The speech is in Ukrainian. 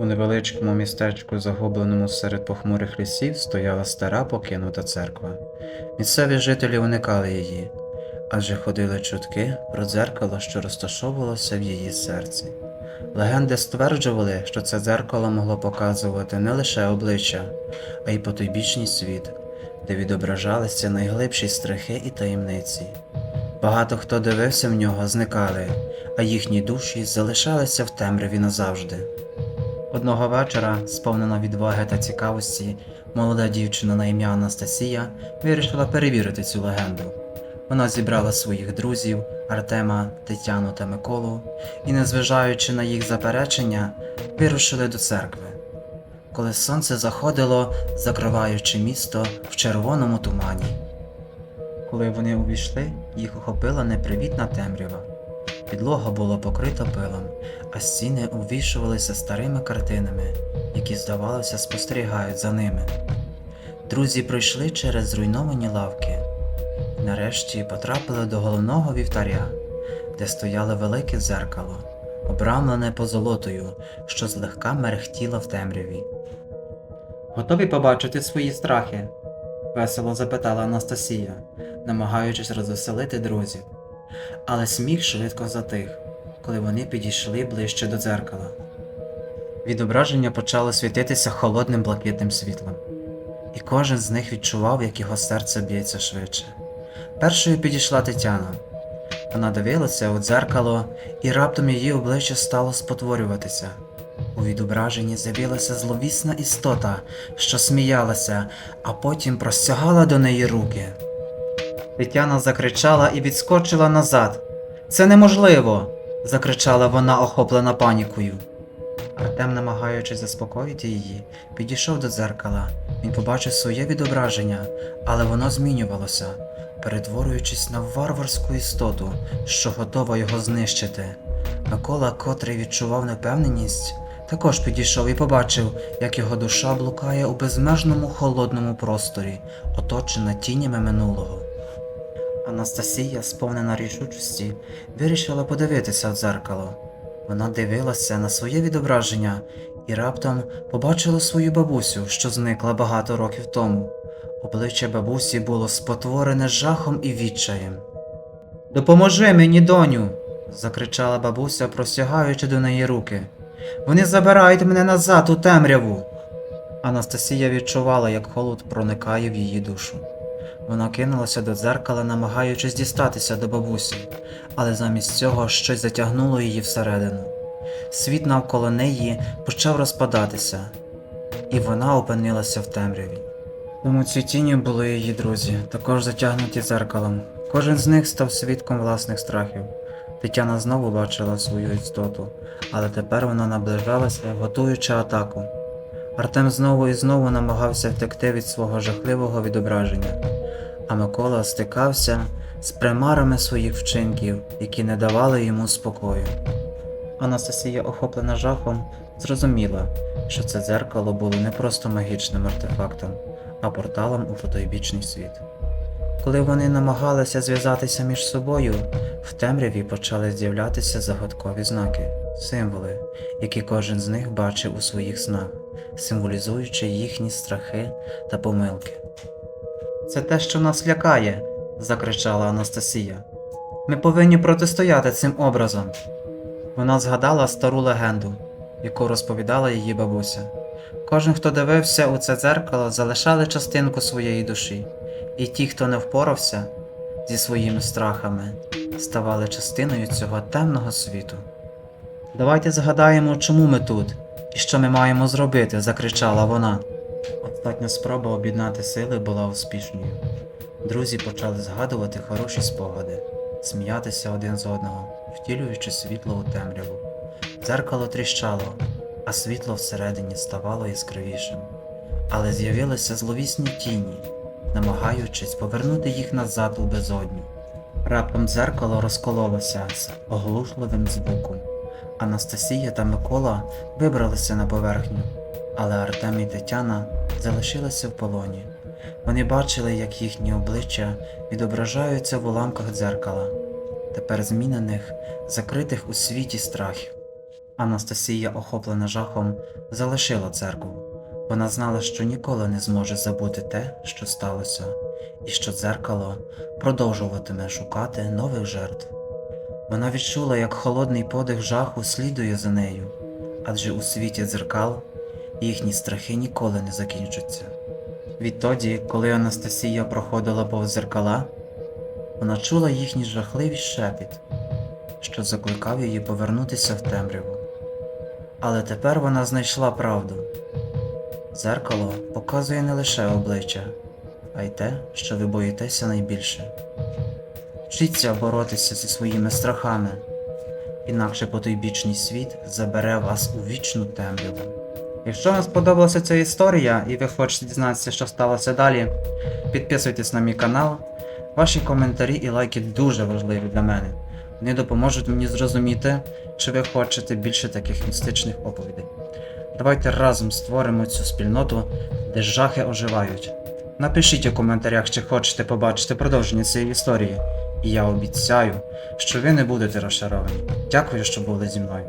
У невеличкому містечку, загубленому серед похмурих лісів, стояла стара покинута церква. Місцеві жителі уникали її, адже ходили чутки про дзеркало, що розташовувалося в її серці. Легенди стверджували, що це дзеркало могло показувати не лише обличчя, а й потойбічний світ, де відображалися найглибші страхи і таємниці. Багато хто дивився в нього, зникали, а їхні душі залишалися в темряві назавжди. Одного вечора, сповнена відваги та цікавості, молода дівчина на ім'я Анастасія вирішила перевірити цю легенду. Вона зібрала своїх друзів Артема, Тетяну та Миколу і, незважаючи на їх заперечення, вирушили до церкви. Коли сонце заходило, закриваючи місто в червоному тумані. Коли вони увійшли, їх охопила непривітна темрява. Підлога була покрита пилом, а стіни увішувалися старими картинами, які, здавалося, спостерігають за ними. Друзі пройшли через зруйновані лавки. Нарешті потрапили до головного вівтаря, де стояло велике дзеркало, обрамлене позолотою, що злегка мерехтіло в темряві. Готові побачити свої страхи? весело запитала Анастасія, намагаючись розвеселити друзів. Але сміх швидко затих, коли вони підійшли ближче до дзеркала. Відображення почало світитися холодним блакитним світлом, і кожен з них відчував, як його серце б'ється швидше. Першою підійшла Тетяна. Вона дивилася у дзеркало, і раптом її обличчя стало спотворюватися. У відображенні з'явилася зловісна істота, що сміялася, а потім простягала до неї руки. Тетяна закричала і відскочила назад. Це неможливо. закричала вона, охоплена панікою. Артем, намагаючись заспокоїти її, підійшов до дзеркала. Він побачив своє відображення, але воно змінювалося, перетворюючись на варварську істоту, що готова його знищити. Микола, котрий відчував непевненість, також підійшов і побачив, як його душа блукає у безмежному холодному просторі, оточена тінями минулого. Анастасія, сповнена рішучості, вирішила подивитися в дзеркало. Вона дивилася на своє відображення і раптом побачила свою бабусю, що зникла багато років тому. Обличчя бабусі було спотворене жахом і відчаєм. Допоможи мені, доню. закричала бабуся, простягаючи до неї руки. Вони забирають мене назад у темряву. Анастасія відчувала, як холод проникає в її душу. Вона кинулася до дзеркала, намагаючись дістатися до бабусі, але замість цього щось затягнуло її всередину. Світ навколо неї почав розпадатися, і вона опинилася в темряві. Тому ці тіні були її друзі, також затягнуті дзеркалом. Кожен з них став свідком власних страхів. Тетяна знову бачила свою істоту, але тепер вона наближалася, готуючи атаку. Артем знову і знову намагався втекти від свого жахливого відображення, а Микола стикався з примарами своїх вчинків, які не давали йому спокою. Анастасія, охоплена жахом, зрозуміла, що це дзеркало було не просто магічним артефактом, а порталом у потойбічний світ. Коли вони намагалися зв'язатися між собою, в темряві почали з'являтися загадкові знаки, символи, які кожен з них бачив у своїх снах, символізуючи їхні страхи та помилки. Це те, що нас лякає, закричала Анастасія. Ми повинні протистояти цим образом. Вона згадала стару легенду, яку розповідала її бабуся. Кожен, хто дивився у це дзеркало, залишали частинку своєї душі, і ті, хто не впорався зі своїми страхами, ставали частиною цього темного світу. Давайте згадаємо, чому ми тут і що ми маємо зробити, закричала вона. Остатня спроба об'єднати сили була успішною. Друзі почали згадувати хороші спогади, сміятися один з одного, втілюючи світло у темряву. Дзеркало тріщало, а світло всередині ставало яскравішим. Але з'явилися зловісні тіні, намагаючись повернути їх назад у безодню. Раптом дзеркало розкололося з оглушливим звуком. Анастасія та Микола вибралися на поверхню, але Артем і Тетяна залишилися в полоні. Вони бачили, як їхні обличчя відображаються в уламках дзеркала, тепер змінених, закритих у світі страхів. Анастасія, охоплена жахом, залишила церкву. Вона знала, що ніколи не зможе забути те, що сталося, і що дзеркало продовжуватиме шукати нових жертв. Вона відчула, як холодний подих жаху слідує за нею, адже у світі дзеркал їхні страхи ніколи не закінчаться. Відтоді, коли Анастасія проходила повз дзеркала, вона чула їхній жахливий шепіт, що закликав її повернутися в темряву. Але тепер вона знайшла правду. Дзеркало показує не лише обличчя, а й те, що ви боїтеся найбільше. Вчіться боротися зі своїми страхами, інакше потойбічний світ забере вас у вічну темряву. Якщо вам сподобалася ця історія і ви хочете дізнатися, що сталося далі, підписуйтесь на мій канал. Ваші коментарі і лайки дуже важливі для мене. Вони допоможуть мені зрозуміти, чи ви хочете більше таких містичних оповідей. Давайте разом створимо цю спільноту, де жахи оживають. Напишіть у коментарях, чи хочете побачити продовження цієї історії, і я обіцяю, що ви не будете розчаровані. Дякую, що були зі мною.